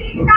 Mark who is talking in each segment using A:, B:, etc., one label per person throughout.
A: Oh,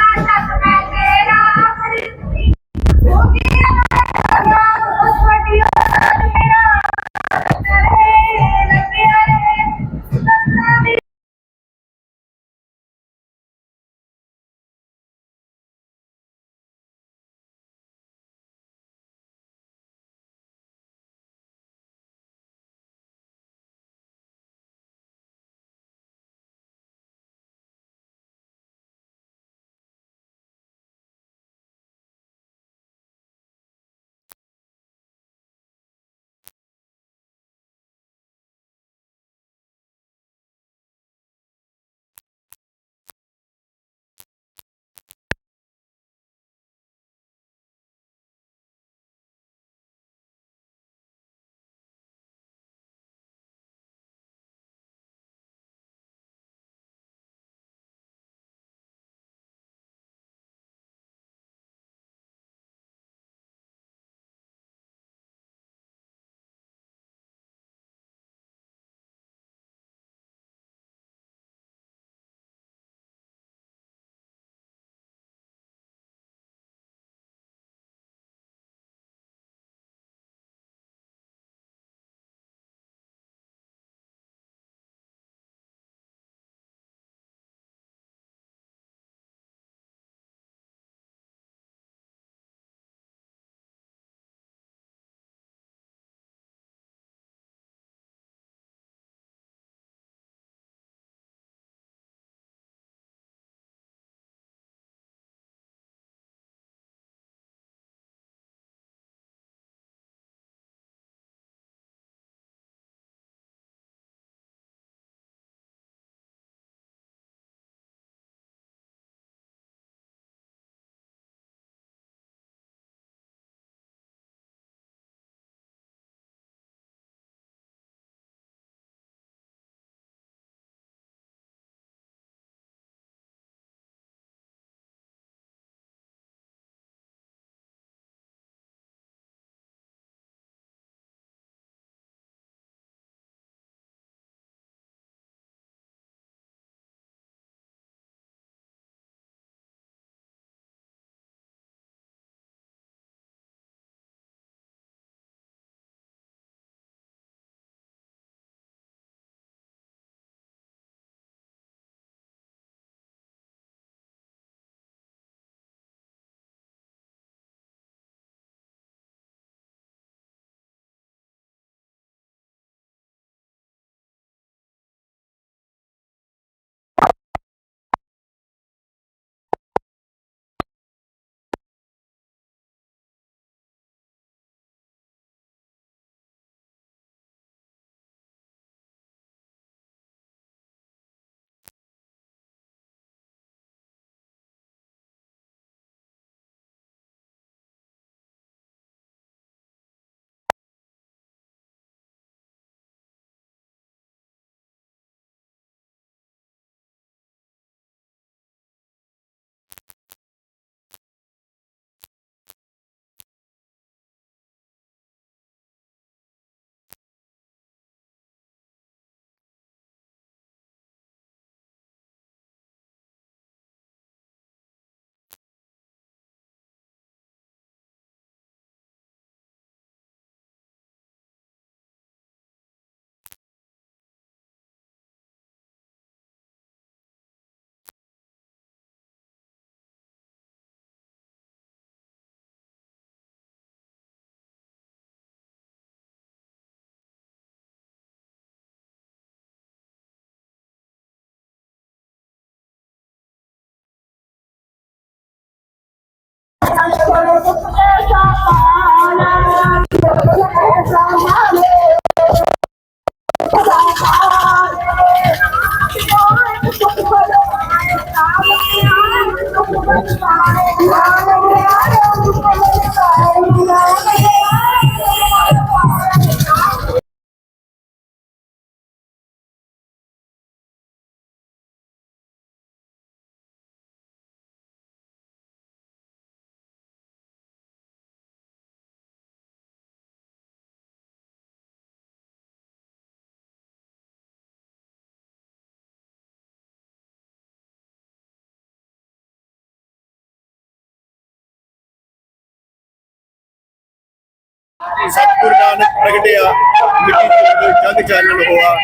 A: 我 ਸਤਿਗੁਰੂ ਨਾਨਕ ਪ੍ਰਗਟਿਆ, ਮਿੱਟੀ ਤੋਂ ਜਗ ਚਾਨਣ ਹੋਆ,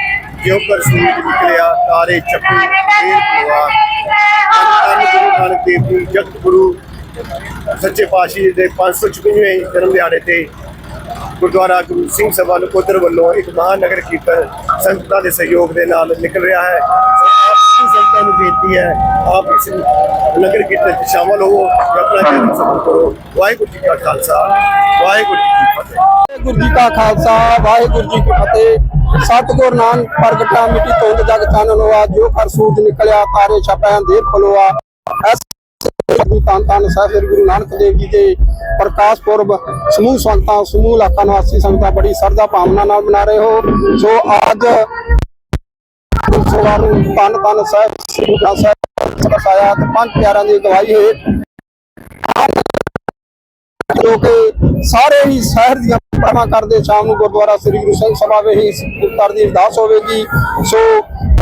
A: ਜਿਉ ਪਰ ਸੂਰਜ ਨਿਕਲਿਆ, ਤਾਰੇ ਚੱਪੂ ਫੇਰ ਪਵਾ ਧੰਨ ਗੁਰੂ ਨਾਨਕ ਦੇਵ ਜੀ, ਜਗਤ ਗੁਰੂ, ਸੱਚੇ ਪਾਤਸ਼ਾਹ ਜੀ ਦੇ 556ਵੇਂ ਜਨਮ ਦਿਹਾੜੇ ਤੇ ਗੁਰਦੁਆਰਾ ਗੁਰੂ ਸਿੰਘ ਸਭਾ ਨਕੋਦਰ ਵੱਲੋਂ ਇੱਕ ਮਹਾਨਗਰ ਕੀਰਤਨ ਸੰਗਤਾਂ ਦੇ ਸਹਿਯੋਗ ਦੇ ਨਾਲ ਨਿਕਲ ਰਿਹਾ ਹੈ। ਸੋ ਸੰਗਤਾਂ ਨੂੰ ਬੇਨਤੀ ਹੈ, ਆਪ ਇਸ ਨਗਰ ਕੀਰਤਨ ਵਿੱਚ ਸ਼ਾਮਲ ਹੋਵੋ ਤੇ ਆਪਣਾ ਜਨਮ ਸਫਲ ਕਰੋ। ਵਾਹਿਗੁਰੂ ਜੀ ਕਾ ਖਾਲਸਾ। ਵਾਹਿਗੁਰੂ ਜੀ ਕੀ ਫਤਿਹ।
B: ਵਾਹਿਗੁਰੂ ਜੀ ਕਾ ਖਾਲਸਾ, ਵਾਹਿਗੁਰੂ ਜੀ ਕੀ ਫਤਿਹ। ਸਤਿਗੁਰ ਨਾਨਕ ਪ੍ਰਗਟਾ ਮਿੱਟੀ ਧੁੰਦ ਜਗ ਚਾਨਣ ਹੋਆ ਜੋ ਕਰ ਸੂਰਜ ਨਿਕਲਿਆ, ਤਾਰੇ ਛਪੈ ਅੰਧੇਰ ਪਲੋਆ ਐਸ ਗੁਰੂ ਤਾਂ ਤਾਂ ਸਾਹਿਬ, ਸ੍ਰੀ ਗੁਰੂ ਨਾਨਕ ਦੇਵ ਜੀ ਦੇ ਪ੍ਰਕਾਸ਼ ਪੁਰਬ, ਸਮੂਹ ਸੰਗਤਾਂ, ਸਮੂਹ ਇਲਾਕਾ ਨਿਵਾਸੀ ਸੰਗਤਾਂ, ਬੜੀ ਸਰਦਾ ਭਾਵਨਾ ਨਾਲ ਮਨਾ ਰਹੇ ਹੋ। ਸੋ ਅੱਜ ਸੋਵਾਰ ਨੂੰ ਤਨ ਸਾਹਿਬ, ਸ੍ਰੀ ਗੁਰੂ ਸਾਹਿਬ ਬਸਾਇਆ ਤੇ ਪੰਜ ਪਿਆਰਿਆਂ ਦੀ ਗਵਾਹੀ ਹੇਠ ਸਾਰੇ ਹੀ ਸ਼ਹਿਰ ਦੀਆਂ ਪਰਮਾ ਕਰਦੇ ਸ਼ਾਮ ਨੂੰ ਗੁਰਦੁਆਰਾ ਸ੍ਰੀ ਗੁਰੂ ਸਿੰਘ ਸਭਾ ਵਿੱਚ ਹੀ ਉਤਰ ਦੀ ਅਰਦਾਸ ਹੋਵੇਗੀ। ਸੋ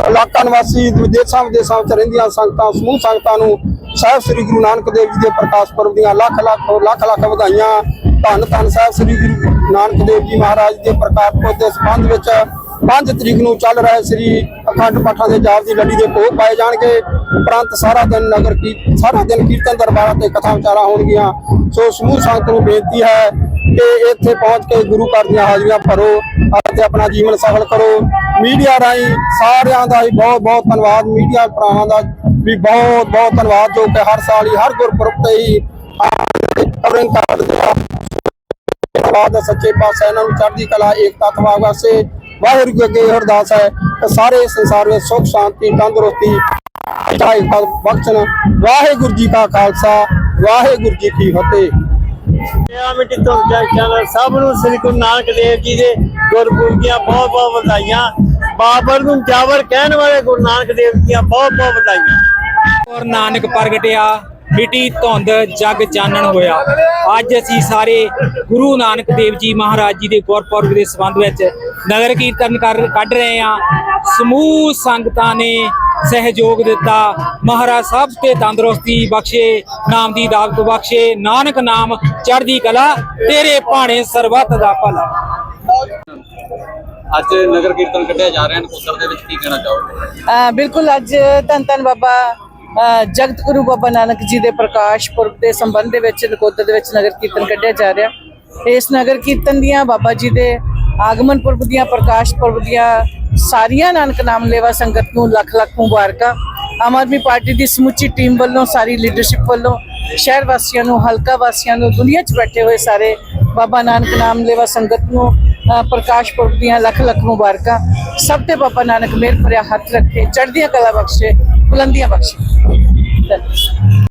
B: ਇਲਾਕਾ ਨਿਵਾਸੀ ਵਿਦੇਸ਼ਾਂ ਵਿਦੇਸ਼ਾਂ ਵਿੱਚ ਰਹਿੰਦੀਆਂ ਸੰਗਤਾਂ, ਸਮੂਹ ਸੰਗਤਾਂ ਨੂੰ ਸਾਹਿਬ ਸ੍ਰੀ ਗੁਰੂ ਨਾਨਕ ਦੇਵ ਜੀ ਦੇ ਪ੍ਰਕਾਸ਼ ਪੁਰਬ ਦੀਆਂ ਲੱਖ ਲੱਖ ਲੱਖ ਲੱਖ ਵਧਾਈਆਂ। ਧੰਨ ਧੰਨ ਸਾਹਿਬ ਸ੍ਰੀ ਗੁਰੂ ਨਾਨਕ ਦੇਵ ਜੀ ਮਹਾਰਾਜ ਦੇ ਪ੍ਰਕਾਸ਼ ਪੁਰਬ ਦੇ ਸੰਬੰਧ ਵਿੱਚ 5 ਤਰੀਕ ਨੂੰ ਚੱਲ ਰਹੇ ਸ੍ਰੀ ਅਖੰਡ ਪਾਠਾਂ ਦੇ ਜਾਪ ਦੀ ਲੜੀ ਦੇ ਭੋਗ ਪਾਏ ਜਾਣਗੇ। ਉਪਰੰਤ ਸਾਰਾ ਦਿਨ ਨਗਰ ਕੀ ਸਾਰਾ ਦਿਨ ਕੀਰਤਨ ਦਰਬਾਰਾਂ ਤੇ ਕਥਾ ਵਿਚਾਰਾਂ ਹੋਣਗੀਆਂ। ਸੋ ਸਮੂਹ ਸੰਗਤ ਨੂੰ ਬੇਨਤੀ ਹੈ ਕਿ ਇੱਥੇ ਪਹੁੰਚ ਕੇ ਗੁਰੂ ਘਰ ਦੀਆਂ ਹਾਜ਼ਰੀਆਂ ਭਰੋ ਅਤੇ ਆਪਣਾ ਜੀਵਨ ਸਫਲ ਕਰੋ। ਮੀਡੀਆ ਰਾਹੀਂ ਸਾਰਿਆਂ ਦਾ ਹੀ ਬਹੁਤ ਬਹੁਤ ਧੰਨਵਾਦ। ਮੀਡੀਆ ਭਰਾਵਾਂ ਦਾ ਵੀ ਬਹੁਤ ਬਹੁਤ ਧੰਨਵਾਦ, ਜੋ ਕਿ ਹਰ ਸਾਲ ਹੀ, ਹਰ ਗੁਰਪੁਰਬ ਤੇ ਹੀ ਕਵਰਿੰਗ ਕਰਦੇ ਆ ਧੰਨਵਾਦ ਸੱਚੇ ਪਾਤਸ਼ਾਹ ਇਹਨਾਂ ਨੂੰ ਚੜ੍ਹਦੀ ਕਲਾ, ਏਕਤਾ ਤਵਾ ਵਾਸਤੇ ਵਾਹਿਗੁਰੂ ਅੱਗੇ ਅਰਦਾਸ ਹੈ। ਕਿ ਸਾਰੇ ਸੰਸਾਰ ਵਿੱਚ ਸੁਖ, ਸ਼ਾਂਤੀ, ਤੰਦਰੁਸਤੀ ਚਾਹੇ ਬਖਸ਼ਣ। ਵਾਹਿਗੁਰੂ ਜੀ ਕਾ ਖਾਲਸਾ ਵਾਹਿਗੁਰੂ ਜੀ ਕੀ ਫਤਿਹ।
C: ਮੇਰਾ ਮਿੱਟੀ ਤੋਂ ਚੈਨਲ ਸਭ ਨੂੰ ਸ੍ਰੀ ਗੁਰੂ ਨਾਨਕ ਦੇਵ ਜੀ ਦੇ ਗੁਰਪੁਰਬ ਦੀਆਂ ਬਹੁਤ ਬਹੁਤ ਵਧਾਈਆਂ। ਬਾਬਰ ਨੂੰ ਜਾਵਰ ਕਹਿਣ ਵਾਲੇ ਗੁਰੂ ਨਾਨਕ ਦੇਵ ਜੀ ਦੀਆਂ ਬਹੁਤ ਬਹੁਤ ਵਧਾਈਆਂ।
D: ਔਰ ਨਾਨਕ ਪ੍ਰਗਟਿਆ ਮਿੱਟੀ ਧੁੰਦ ਜਗ ਚਾਨਣ ਹੋਇਆ। ਅੱਜ ਅਸੀਂ ਸਾਰੇ ਗੁਰੂ ਨਾਨਕ ਦੇਵ ਜੀ ਮਹਾਰਾਜ ਜੀ ਦੇ ਗੁਰਪੁਰਬ ਦੇ ਸੰਬੰਧ ਵਿੱਚ ਨਗਰ ਕੀਰਤਨ ਕਰ ਕੱਢ ਰਹੇ ਹਾਂ। ਸਮੂਹ ਸੰਗਤਾਂ ਨੇ ਸਹਿਯੋਗ ਦਿੱਤਾ। ਮਹਾਰਾਜ ਸਭ ਤੇ ਤੰਦਰੁਸਤੀ ਬਖਸ਼ੇ ਨਾਮ ਦੀ ਦਾਵਤ ਬਖਸ਼ੇ ਨਾਨਕ ਨਾਮ ਚੜ੍ਹਦੀ ਕਲਾ ਤੇਰੇ ਭਾਣੇ ਸਰਬੱਤ ਦਾ ਭਲਾ।
E: ਅੱਜ ਨਗਰ ਕੀਰਤਨ ਕੱਢਿਆ ਜਾ ਰਿਹਾ ਨਕੋਦਰ ਦੇ ਵਿੱਚ ਕੀ ਕਹਿਣਾ ਚਾਹੋਗੇ?
F: ਅ, ਬਿਲਕੁਲ ਅੱਜ ਧੰਨ ਧੰਨ ਬਾਬਾ ਜਗਤ ਗੁਰੂ ਬਾਬਾ ਨਾਨਕ ਜੀ ਦੇ ਪ੍ਰਕਾਸ਼ ਪੁਰਬ ਦੇ ਸੰਬੰਧ ਦੇ ਵਿੱਚ ਨਕੋਦਰ ਦੇ ਵਿੱਚ ਨਗਰ ਕੀਰਤਨ ਕੱਢਿਆ ਜਾ ਰਿਹਾ। ਇਸ ਨਗਰ ਕੀਰਤਨ ਦੀਆਂ ਬਾਬਾ ਜੀ ਦੇ ਆਗਮਨ ਪੁਰਬ ਦੀਆਂ ਪ੍ਰਕਾਸ਼ ਪੁਰਬ ਦੀਆਂ ਸਾਰੀਆਂ ਨਾਨਕ ਨਾਮ ਲੇਵਾ ਸੰਗਤ ਨੂੰ ਲੱਖ ਲੱਖ ਮੁਬਾਰਕਾਂ। ਆਮ ਆਦਮੀ ਪਾਰਟੀ ਦੀ ਸਮੁੱਚੀ ਟੀਮ ਵੱਲੋਂ, ਸਾਰੀ ਲੀਡਰਸ਼ਿਪ ਵੱਲੋਂ, ਸ਼ਹਿਰ ਵਾਸੀਆਂ ਨੂੰ, ਹਲਕਾ ਵਾਸੀਆਂ ਨੂੰ, ਦੁਨੀਆ 'ਚ ਬੈਠੇ ਹੋਏ ਸਾਰੇ ਬਾਬਾ ਨਾਨਕ ਨਾਮ ਲੇਵਾ ਸੰਗਤ ਨੂੰ ਪ੍ਰਕਾਸ਼ ਪੁਰਬ ਦੀਆਂ ਲੱਖ ਲੱਖ ਮੁਬਾਰਕਾਂ। ਸਭ ਤੇ ਬਾਬਾ ਨਾਨਕ ਮਿਹਰ ਭਰਿਆ ਹੱਥ ਰੱਖੇ, ਚੜ੍ਹਦੀਆਂ ਕਲਾ ਬਖਸ਼ੇ, ਬੁਲੰਦੀਆਂ ਬਖਸ਼ੇ। ਧੰਨਵਾਦ।